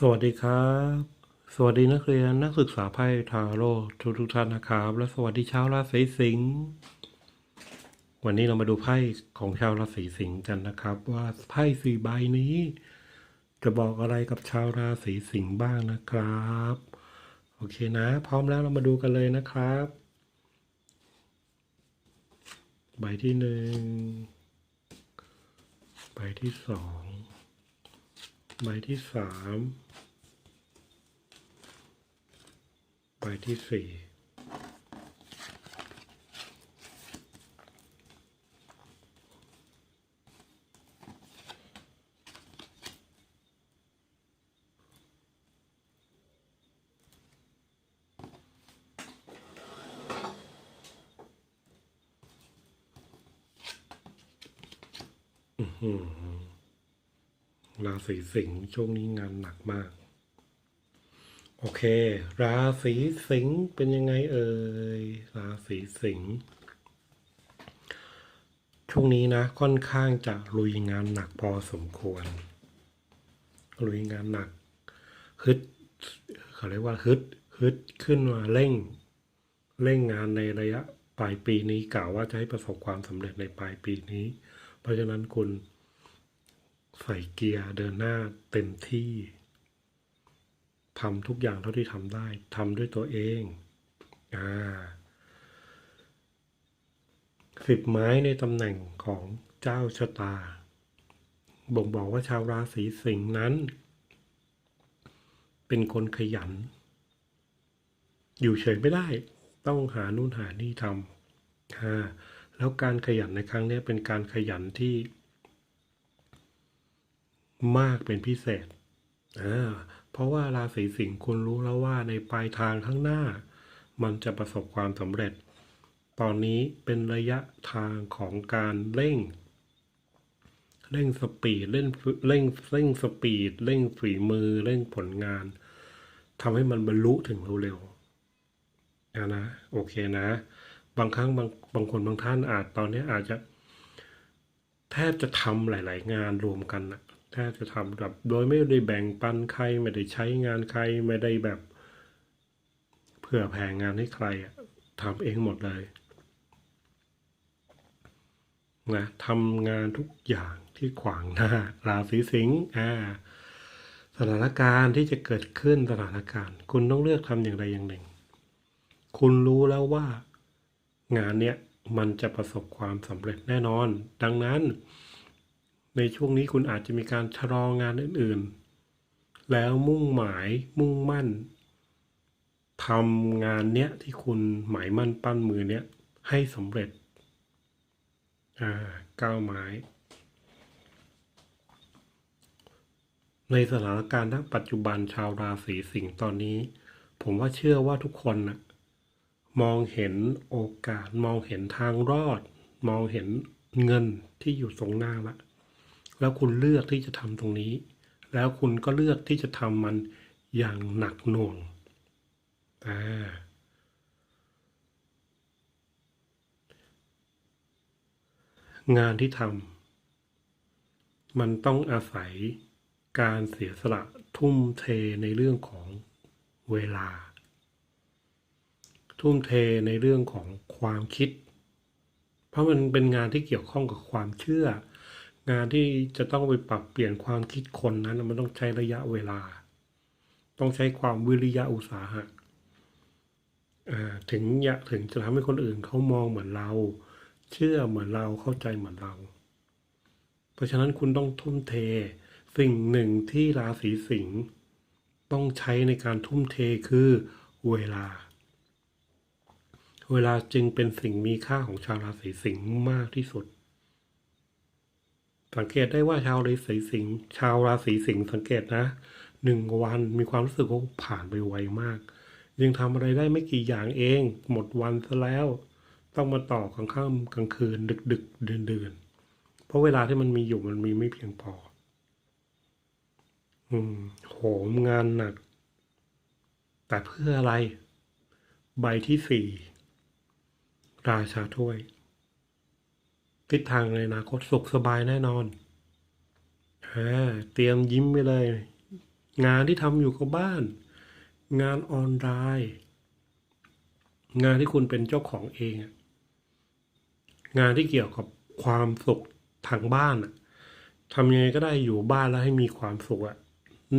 สวัสดีครับ สวัสดีนักเรียนนักศึกษาไพ่ทาโร่ทุกทุกท่านนะครับ และสวัสดีชาวราศีสิงห์วันนี้เรามาดูไพ่ของชาวราศีสิงห์กันนะครับ ว่าไพ่สี่ใบนี้ จะบอกอะไรกับชาวราศีสิงห์บ้างนะครับ โอเคนะ พร้อมแล้วเรามาดูกันเลยนะครับ ใบที่หนึ่งใบที่สองใบที่สาม ใบที่สี่ราศีสิงห์ช่วงนี้งานหนักมาก โอเค ราศีสิงห์เป็นยังไงเอ่ย ราศีสิงห์ช่วงนี้นะค่อนข้างจะลุยงานหนักพอสมควร ลุยงานหนักฮึดเขาเรียกว่าฮึดฮึดขึ้นมาเร่ง เร่งงานในระยะปลายปีนี้กล่าวว่าจะให้ประสบความสำเร็จในปลายปีนี้ เพราะฉะนั้นคุณใส่เกียร์เดินหน้าเต็มที่ ทำทุกอย่างเท่าที่ทำได้ทำด้วยตัวเองอ่าสิบไม้ในตำแหน่งของเจ้าชะตา บ่งบอกว่าชาวราศีสิงห์นั้น เป็นคนขยัน อยู่เฉยไม่ได้ ต้องหานู่นหานี่ทำอ่าแล้วการขยันในครั้งนี้เป็นการขยันที่ มากเป็นพิเศษอ่า เพราะว่าราศีสิงห์คุณรู้แล้วว่าในปลายทางข้างหน้า มันจะประสบความสำเร็จ ตอนนี้เป็นระยะทางของการเร่ง เร่งสปีดเร่งเร่งเร่งสปีดเร่งฝีมือเร่งผลงานทำให้มันบรรลุถึงเร็วๆอะนะโอเคนะ บางครั้งบางบางคนบางท่านอาจตอนนี้อาจจะ แทบจะทำหลาย ๆ งานรวมกันนะ แทบจะทำแบบโดยไม่ได้แบ่งปันใครไม่ได้ใช้งานใครไม่ได้แบบ เพื่อแผ่งานให้ใครอะทำเองหมดเลยนะทำงานทุกอย่างที่ขวางหน้า ราศีสิงห์อ่าสถานการณ์ที่จะเกิดขึ้นสถานการณ์ คุณต้องเลือกทำอย่างใดอย่างหนึ่ง คุณรู้แล้วว่า งานเนี้ยมันจะประสบความสำเร็จแน่นอน ดังนั้น ในช่วงนี้คุณอาจจะมีการชะลองานอื่นๆ แล้วมุ่งหมายมุ่งมั่นทำงานเนี้ยที่คุณหมายมั่นปั้นมือเนี้ยให้สำเร็จ อ่าก้าวไม้ในสถานการณ์ณปัจจุบันชาวราศีสิงห์ตอนนี้ ผมว่าเชื่อว่าทุกคนนะมองเห็นโอกาส มองเห็นทางรอด มองเห็นเงินที่อยู่ตรงหน้าละ แล้วคุณเลือกที่จะทำตรงนี้ แล้วคุณก็เลือกที่จะทำมันอย่างหนักหน่วงอ่างานที่ทำมันต้องอาศัยการเสียสละทุ่มเทในเรื่องของเวลา ทุ่มเทในเรื่องของความคิด เพราะมันเป็นงานที่เกี่ยวข้องกับความเชื่อ งานที่จะต้องไปปรับเปลี่ยนความคิดคนนั้นมันต้องใช้ระยะเวลา ต้องใช้ความวิริยะอุตสาหะถึงอยากถึงจะทำให้คนอื่นเขามองเหมือนเรา เชื่อเหมือนเราเข้าใจเหมือนเรา เพราะฉะนั้นคุณต้องทุ่มเท สิ่งหนึ่งที่ราศีสิงห์ต้องใช้ในการทุ่มเทคือเวลา เวลาจึงเป็นสิ่งมีค่าของชาวราศีสิงห์มากที่สุด สังเกตได้ว่าชาวราศีสิงห์ชาวราศีสิงห์สังเกตนะหนึ่งวันมีความรู้สึกว่าผ่านไปไวมาก ยังทำอะไรได้ไม่กี่อย่างเอง หมดวันซะแล้ว ต้องมาต่อกลางค่ำกลางคืน ดึกดึกเดือนเดือนเพราะเวลาที่มันมีอยู่มันมีไม่เพียงพอ อืมโหมงานหนัก แต่เพื่ออะไร ใบที่สี่ราชาถ้วย ทิศทางในอนาคตสุขสบายแน่นอนอ่าเตรียมยิ้มไปเลย งานที่ทำอยู่กับบ้าน งานออนไลน์งานที่คุณเป็นเจ้าของเอง งานที่เกี่ยวกับความสุขทางบ้านทำยังไงก็ได้อยู่บ้านแล้วให้มีความสุขอะ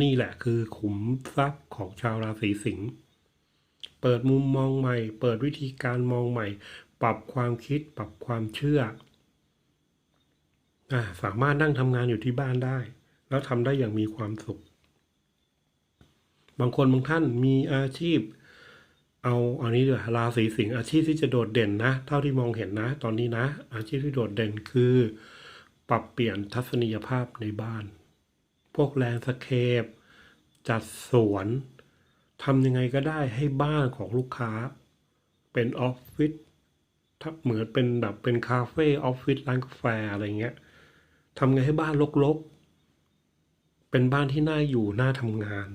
นี่แหละคือขุมทรัพย์ของชาวราศีสิงห์เปิดมุมมองใหม่ เปิดวิธีการมองใหม่ ปรับความคิดปรับความเชื่อ สามารถนั่งทำงานอยู่ที่บ้านได้ แล้วทำได้อย่างมีความสุข บางคนบางท่านมีอาชีพ เอาอันนี้ด้วยราศีสิงห์อาชีพที่จะโดดเด่นนะ เท่าที่มองเห็นนะ ตอนนี้นะ อาชีพที่โดดเด่นคือ ปรับเปลี่ยนทัศนียภาพในบ้าน พวกแลนสเคปจัดสวนทำยังไงก็ได้ให้บ้านของลูกค้า เป็นออฟฟิศถ้าเหมือนเป็นแบบเป็นคาเฟ่ออฟฟิศร้านกาแฟอะไรเงี้ย ทำไงให้บ้านรกๆ เป็นบ้านที่น่าอยู่น่าทำงาน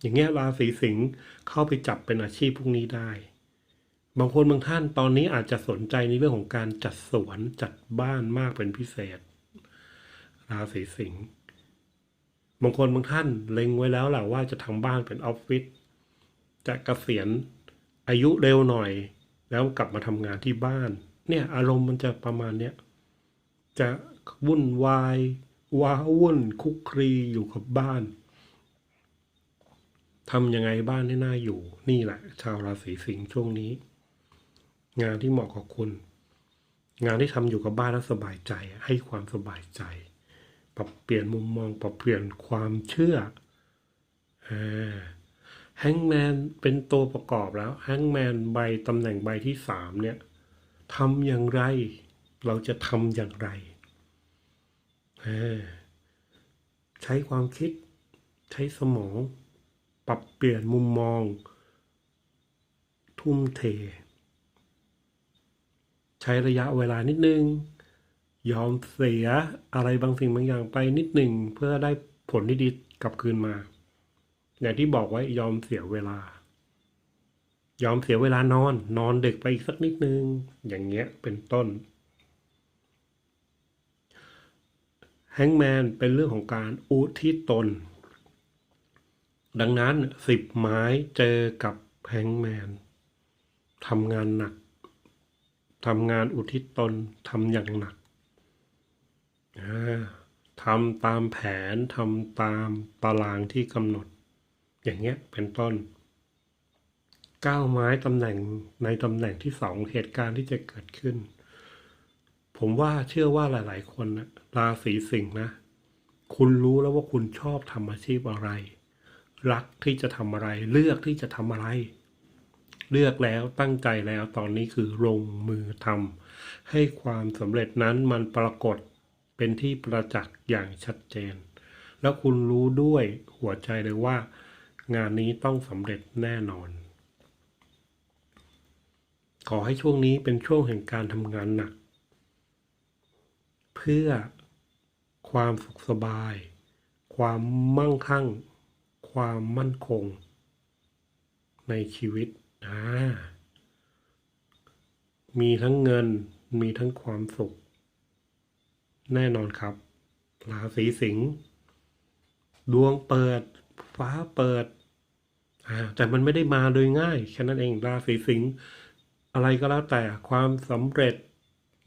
อย่างเงี้ยราศีสิงห์เข้าไปจับเป็นอาชีพพวกนี้ได้ บางคนบางท่านตอนนี้อาจจะสนใจในเรื่องของการจัดสวนจัดบ้านมากเป็นพิเศษ ราศีสิงห์บางคนบางท่านเล็งไว้แล้วแหละว่าจะทำบ้านเป็นออฟฟิศจะเกษียณอายุเร็วหน่อย แล้วกลับมาทำงานที่บ้าน เนี่ยอารมณ์มันจะประมาณเนี้ยจะ วุ่นวาย ว้าวุ่นคุกคลีอยู่กับบ้านทำยังไงบ้านให้น่าอยู่ นี่แหละ ชาวราศีสิงห์ช่วงนี้ งานที่เหมาะกับคุณ งานที่ทำอยู่กับบ้านแล้วสบายใจ ให้ความสบายใจ ปรับเปลี่ยนมุมมอง ปรับเปลี่ยนความเชื่อแฮงแมนเป็นตัวประกอบแล้วแฮงแมนใบตำแหน่งใบที่สามเนี่ยทำอย่างไร เราจะทำอย่างไร ใช้ความคิด ใช้สมอง ปรับเปลี่ยนมุมมอง ทุ่มเท ใช้ระยะเวลานิดนึง ยอมเสียอะไรบางสิ่งบางอย่างไปนิดหนึ่งเพื่อได้ผลที่ดีกลับคืนมา อย่างที่บอกไว้ยอมเสียเวลา ยอมเสียเวลานอน นอนดึกไปอีกสักนิดนึง อย่างเงี้ยเป็นต้น แฮงแมนเป็นเรื่องของการอุทิศตน ดังนั้นสิบไม้เจอกับแฮงแมนทำงานหนักทำงานอุทิศตนทำอย่างหนักทำตามแผนทำตามตารางที่กำหนด อย่างเงี้ยเป็นต้นก้าวไม้ตำแหน่งในตำแหน่งที่สองเหตุการณ์ที่จะเกิดขึ้น ผมว่าเชื่อว่าหลาย ๆ คนนะราศีสิงห์นะ คุณรู้แล้วว่าคุณชอบทำอาชีพอะไร รักที่จะทำอะไร เลือกที่จะทำอะไร เลือกแล้วตั้งใจแล้วตอนนี้คือลงมือทำให้ความสำเร็จนั้นมันปรากฏเป็นที่ประจักษ์อย่างชัดเจน แล้วคุณรู้ด้วยหัวใจเลยว่า งานนี้ต้องสำเร็จแน่นอน ขอให้ช่วงนี้เป็นช่วงแห่งการทำงานหนัก พื่อ ความสุขสบาย ความมั่งคั่ง ความมั่นคง ในชีวิตอ่ามีทั้งเงินมีทั้งความสุข แน่นอนครับ ราศีสิงห์ดวงเปิด ฟ้าเปิดแต่มันไม่ได้มาโดยง่ายแค่นั้นเองราศีสิงห์อะไรก็แล้วแต่ความสำเร็จ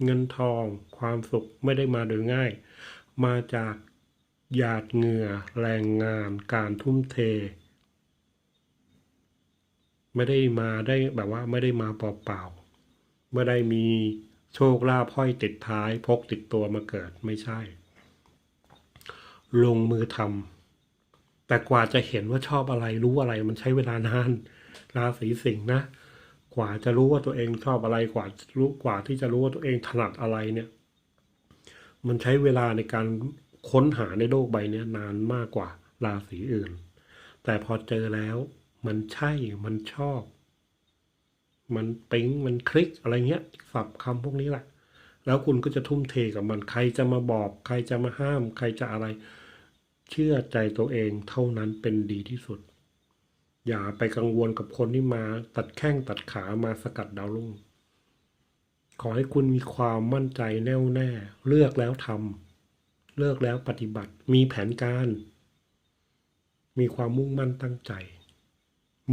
เงินทอง ความสุขไม่ได้มาโดยง่าย มาจากหยาดเหงื่อ แรงงาน การทุ่มเท ไม่ได้มาได้แบบว่าไม่ได้มาเปล่าๆไม่ได้มีโชคลาภห้อยติดท้ายพกติดตัวมาเกิดไม่ใช่ ลงมือทำแต่กว่าจะเห็นว่าชอบอะไรรู้อะไรมันใช้เวลานานราศีสิงห์นะ กว่าจะรู้ว่าตัวเองชอบอะไรกว่ารู้กว่าที่จะรู้ว่าตัวเองถนัดอะไรเนี่ย มันใช้เวลาในการค้นหาในโลกใบนี้นานมากกว่าราศีอื่น แต่พอเจอแล้วมันใช่มันชอบ มันปิ๊งมันคลิกอะไรเงี้ยสับคำพวกนี้แหละ แล้วคุณก็จะทุ่มเทกับมันใครจะมาบอก ใครจะมาห้าม ใครจะอะไร เชื่อใจตัวเองเท่านั้นเป็นดีที่สุด อย่าไปกังวลกับคนที่มาตัดแข้งตัดขามาสกัดดาวรุ่ง ขอให้คุณมีความมั่นใจแน่วแน่ เลือกแล้วทำเลือกแล้วปฏิบัติ มีแผนการ มีความมุ่งมั่นตั้งใจ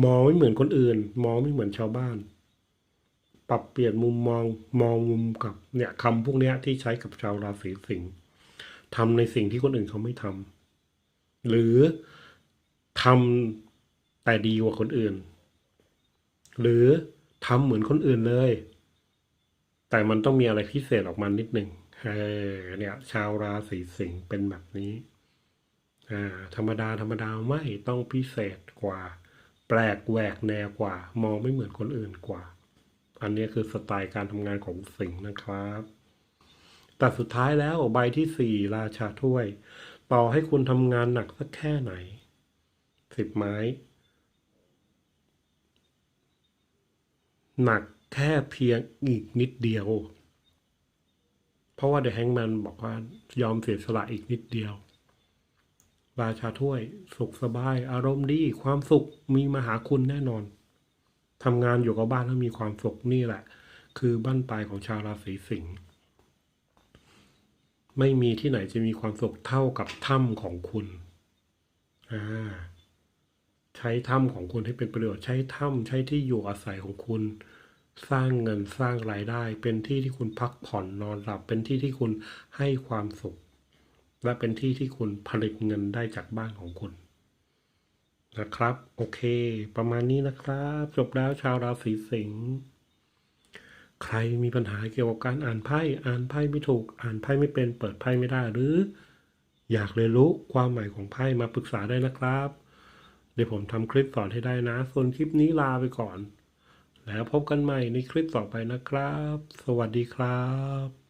มองไม่เหมือนคนอื่น มองไม่เหมือนชาวบ้าน ปรับเปลี่ยนมุมมอง มองมุมกับเนี่ยคำพวกเนี้ยที่ใช้กับชาวราศีสิงห์ทำในสิ่งที่คนอื่นเขาไม่ทำหรือทำ แต่ดีกว่าคนอื่น หรือทำเหมือนคนอื่นเลย แต่มันต้องมีอะไรพิเศษออกมานิดหนึ่งเออเนี่ย ชาวราศีสิงห์เป็นแบบนี้อ่าธรรมดาธรรมดาไม่ต้องพิเศษกว่า แปลกแหวกแนวกว่า มองไม่เหมือนคนอื่นกว่า อันนี้คือสไตล์การทำงานของสิงห์นะครับแต่สุดท้ายแล้วใบที่สี่ราชาถ้วย ต่อให้คุณทำงานหนักสักแค่ไหนสิบไม้ หนักแค่เพียงอีกนิดเดียว เพราะว่าเดอะแฮงแมนบอกว่ายอมเสียสละอีกนิดเดียว ราชาถ้วย สุขสบาย อารมณ์ดี ความสุขมีมหาคุณแน่นอนทำงานอยู่กับบ้านแล้วมีความสุขนี่แหละ คือบ้านปลายของชาวราศีสิงห์ไม่มีที่ไหนจะมีความสุขเท่ากับถ้ำของคุณ อ่า ช้ถ้ำของคุณให้เป็นประโยชน์ใช้ถ้ำใช้ที่อยู่อาศัยของคุณ สร้างเงินสร้างรายได้ เป็นที่ที่คุณพักผ่อนนอนหลับ เป็นที่ที่คุณให้ความสุข และเป็นที่ที่คุณผลิตเงินได้จากบ้านของคุณนะครับ โอเค ประมาณนี้นะครับ จบแล้วชาวราศีสิงห์ใครมีปัญหาเกี่ยวกับการอ่านไพ่อ่านไพ่ไม่ถูก อ่านไพ่ไม่เป็น เปิดไพ่ไม่ได้หรือ อยากเรียนรู้ความหมายของไพ่มาปรึกษาได้นะครับ เดี๋ยวผมทำคลิปสอนให้ได้นะ ส่วนคลิปนี้ลาไปก่อน แล้วพบกันใหม่ในคลิปต่อไปนะครับ สวัสดีครับ